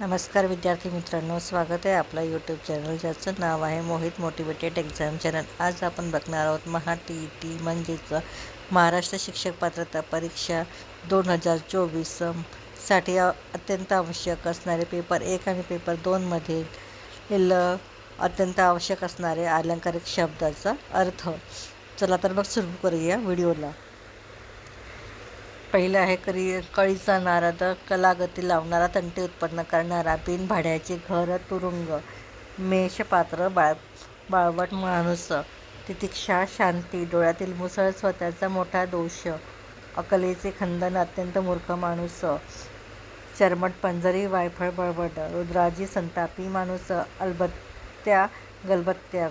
नमस्कार विद्यार्थी मित्रांनो स्वागत आहे आपलं यूट्यूब चॅनल ज्याचं नाव आहे मोहित मोटिवेटेड एक्झाम चॅनल आज आपण बघणार आहोत महा टी ई टी म्हणजेच महाराष्ट्र शिक्षक पात्रता परीक्षा दोन हजार चोवीससाठी अत्यंत आवश्यक असणारे पेपर एक आणि पेपर दोनमधील अत्यंत आवश्यक असणारे अलंकारिक शब्दाचा अर्थ. चला तर मग सुरू करूया व्हिडिओला. पहिलं आहे करी कळीचा नारद कलागती लावणारा तंटे उत्पन्न करणारा बिन भाड्याचे घर तुरुंग मेषपात्र बाळ बाळवट माणूस तितिक्षा शांती डोळ्यातील मुसळ स्वतःचा मोठा दोष अकलेचे खंदन अत्यंत मूर्ख माणूस चर्मट पंजरी वायफळ बळबट रुद्राजी संतापी माणूस अलबत्त्या गलबत्त्या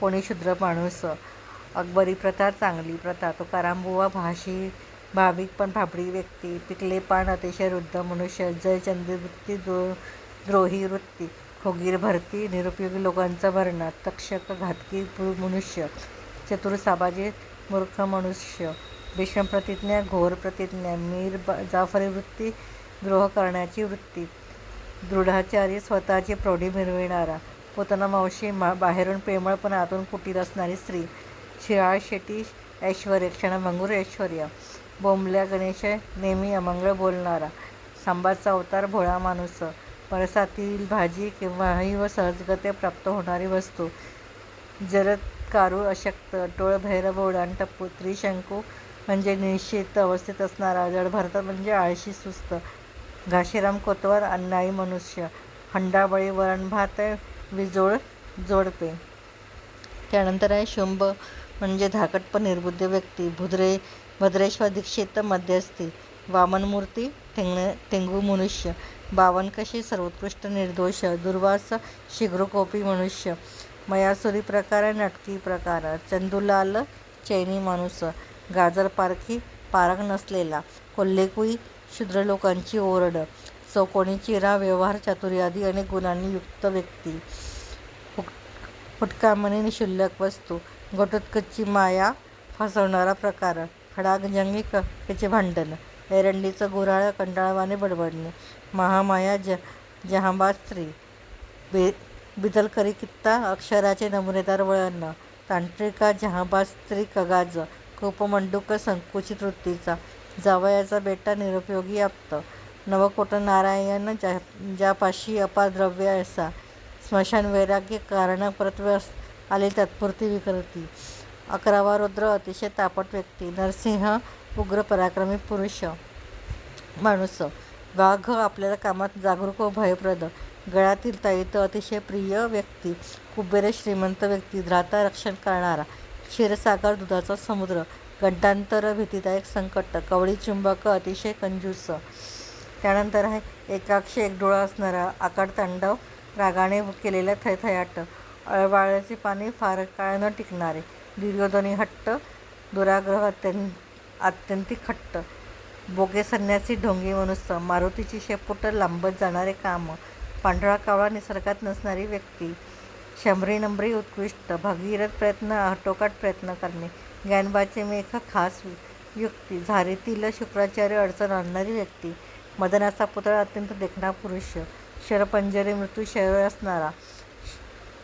कोणी शुद्र माणूस अकबरी प्रथा चांगली प्रथा तो कारांबुवा भाषी भाविक पण भाबडी व्यक्ती पिकले पान अतिशय वृद्ध मनुष्य जय चंद्रवृत्ती द्रो द्रोही वृत्ती खोगीर भरती निरुपयोगी लोकांचा भरणा तक्षक घातकी मनुष्य चतुर साबाजी मूर्ख मनुष्य भीष्म प्रतिज्ञा घोर प्रतिज्ञा मीर जाफरी वृत्ती द्रोह करण्याची वृत्ती दृढाचारी स्वतःची प्रौढी मिरविणारा पोतना मावशी मा बाहेरून प्रेमळ पण आतून कुटीर असणारी स्त्री शिळा शेटी ऐश्वर्य क्षणभंगूर ऐश्वर्य बोंबल्या गणेश नेहमी अमंगळ बोलणारा. सांबाचा अवतार भोळा माणूस. परसातील भाजी केव्हाही व सहजगते प्राप्त होणारी वस्तू. जरद कारू अशक्त टोळ भैरव उडाण टप्पू त्रिशंकू म्हणजे निश्चित अवस्थेत असणारा. जड भारतात म्हणजे आळशी सुस्त. घाशीराम कोतवाल अन्यायी मनुष्य. हंडाबळी वरण भात विजोळ जोडपे. त्यानंतर आहे शुंभ म्हणजे धाकटपण निर्बुद्ध व्यक्ती. भुद्रे भद्रेश्वर दीक्षित मध्यस्थी. वामनमूर्ती ठेंगणे ठेंगू मनुष्य. बावनकशी सर्वोत्कृष्ट निर्दोष दुर्वास शीघ्रकोपी मनुष्य. मयासुरी प्रकार नटकी प्रकार. चंदुलाल चैनी माणूस. गाजर पारखी पारख नसलेला. कोल्हेकुई शूद्र लोकांची ओरड. चौकोनी चिरा व्यवहार चातुर्यादी अनेक गुणांनी युक्त व्यक्ती. फुट फुटकामणी निशुल्लक वस्तू. घटोत्कची माया फसवणारा प्रकार. खडागजंगी क त्याचे भांडण एरंडीचं गुऱ्हाळ कंटाळवाने बडबडणे महामाया ज जहांबा स्त्री बे बिदलकरी कित्ता अक्षराचे नमुनेदार वळण तांत्रिका जहांबाज स्त्री कगाज कोपमंडूक संकुचित वृत्तीचा जावयाचा बेटा निरुपयोगी आप्त नवकोट नारायण ज्या ज्यापाशी अपार द्रव्य असा स्मशान वैराग्य कारण परत्वे आले तात्पुरती विकृती अकरावा रुद्र अतिशय तापट व्यक्ती नरसिंह उग्र पराक्रमी पुरुष माणूस. वाघ आपल्याला कामात जागरूक व भयप्रद. गळ्यातील ताईत अतिशय प्रिय व्यक्ती कुबेर श्रीमंत व्यक्ती ध्राता रक्षण करणारा क्षीरसागर दुधाचा समुद्र गड्डांतर भीतीदायक संकट कवळी चुंबक अतिशय कंजूस. त्यानंतर आहे एकाक्षी एक डोळा असणारा आकाडतांडव रागाने केलेला थैथयाट अळवाळ्याचे पाणी फार काळ न टिकणारे. दुर्योधनी हट्ट दुराग्रह अत्यं आत्यंतिक हट्ट बोगे संन्यासी ढोंगी मनुष्य मारुतीची शेपूट लांबत जाणारे काम पांढरा कावळा निसर्गात नसणारी व्यक्ती शंभरी नंबरी उत्कृष्ट भगीरथ प्रयत्न आटोकाट प्रयत्न करणे ज्ञानबाचे मेघ खास युक्ती झारीतील शुक्राचार्य अडचण आणणारी व्यक्ती मदनाचा पुतळा अत्यंत देखणा पुरुष शरपंजरी मृत्यू शरीर असणारा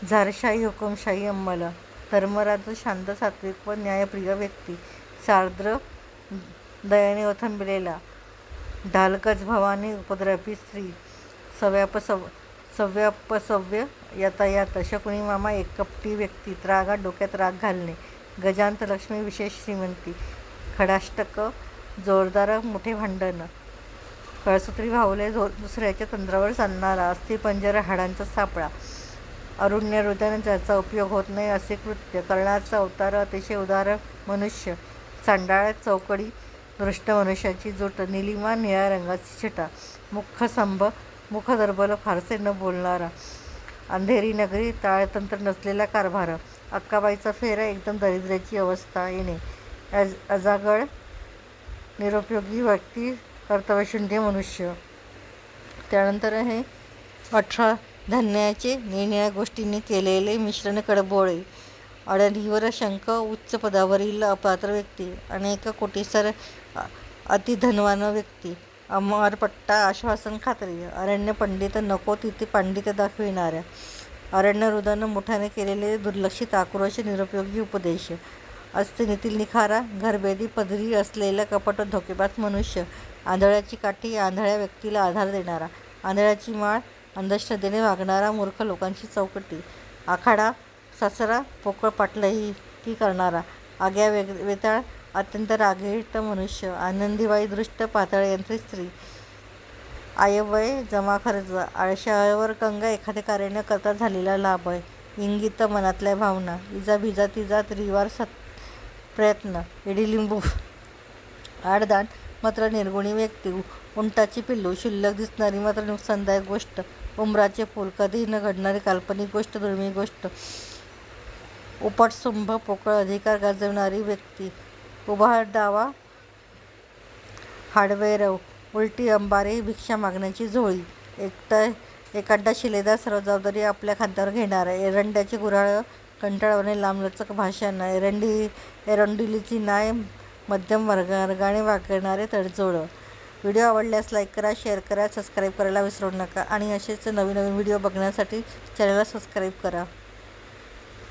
झारशाही हुकुमशाही अंमल धर्मराज शांत सात्विक व न्यायप्रिय व्यक्ती. सार्द्र दयाने ओथंबिलेला. ढालकच भवानी उपद्रवी स्त्री. सव्यापसव सव्यापसव्य यातायात शकुनी मामा एक कपटी व्यक्ती. त्रागा डोक्यात राग घालणे. गजांत लक्ष्मी विशेष श्रीमंती. खडाष्टक जोरदार मोठे भांडण. कळसूत्री भावले झो दुसऱ्याच्या तंत्रावर चालणारा. अस्थिपंजर हाडांचा सापळा. अरुण्य हृदयाने ज्याचा उपयोग होत नाही असे कृत्य कर्णाचा अवतार अतिशय उदार मनुष्य. चांडाळ चौकडी दृष्ट मनुष्याची जोट निलिमा निळ्या रंगाची छटा मुखसंभ मुखदर्बल फारसे न बोलणारा अंधेरी नगरी ताळतंत्र नसलेला कारभार अक्काबाईचा फेरा एकदम दरिद्र्याची अवस्था येणे. अज अजागळ निरुपयोगी व्यक्ती कर्तव्यशून्य मनुष्य. त्यानंतर हे अठरा धान्याचे निरनिळ्या गोष्टींनी केलेले मिश्रण कडबोळे अडलीवर शंख उच्च पदावरील अपात्र व्यक्ती अनेक कोटीसर अतिधनवान व्यक्ती. अमरपट्टा आश्वासन खात्री अरण्य पंडित नको तिथे पांडित दाखविणाऱ्या. अरण्य रुदन मोठ्याने केलेले दुर्लक्षित आक्रोश निरुपयोगी उपदेश. अस्तिनीतील निखारा घरबेदी पदरी असलेला कपट धोकेबाज मनुष्य. आंधळ्याची काठी आंधळ्या व्यक्तीला आधार देणारा. आंधळ्याची माळ अंधश्रद्धेने वागणारा मूर्ख लोकांची चौकटी. आखाडा सासरा पोकळ पाटलाही की करणारा. आग्या वेग वेताळ अत्यंत रागीट मनुष्य. आनंदीबाई दृष्ट पातळ यांची स्त्री. आयव्यय जमा खर्च. आळशावर गंगा एखादे कार्य न करता झालेला लाभ. आहे इंगित मनातल्या भावना. इजा भिजा तिजा त्रिवार सत प्रयत्न. इडिलिंबू आडदान मात्र निर्गुणी व्यक्ती. उंटाची पिल्लू. शिल्लक दिसणारी मात्र नुकसानदायक गोष्ट. उंबराचे फूल कधीही न घडणारी काल्पनिक गोष्ट दुर्मिळ गोष्ट. उपटसुंभ पोकळ अधिकार गाजवणारी व्यक्ती. उभा डावा हाडवेरव उलटी अंबारी भिक्षा मागण्याची झोळी. एकटा एखादा शिलेदार सर्व जबाबदारी आपल्या खांद्यावर आहे. एरंड्याची गुऱ्हाळ कंटाळवणे लांबलचक भाषण एरंडी एरंडिलीची नाय मध्यम वर्ग वर्गाने वागणारे तडजोड व्हिडिओ आवडल्यास लाईक करा शेअर करा सबस्क्राईब करायला विसरू नका आणि असेच नवीन नवीन व्हिडिओ बघण्यासाठी चॅनलला सबस्क्राईब करा.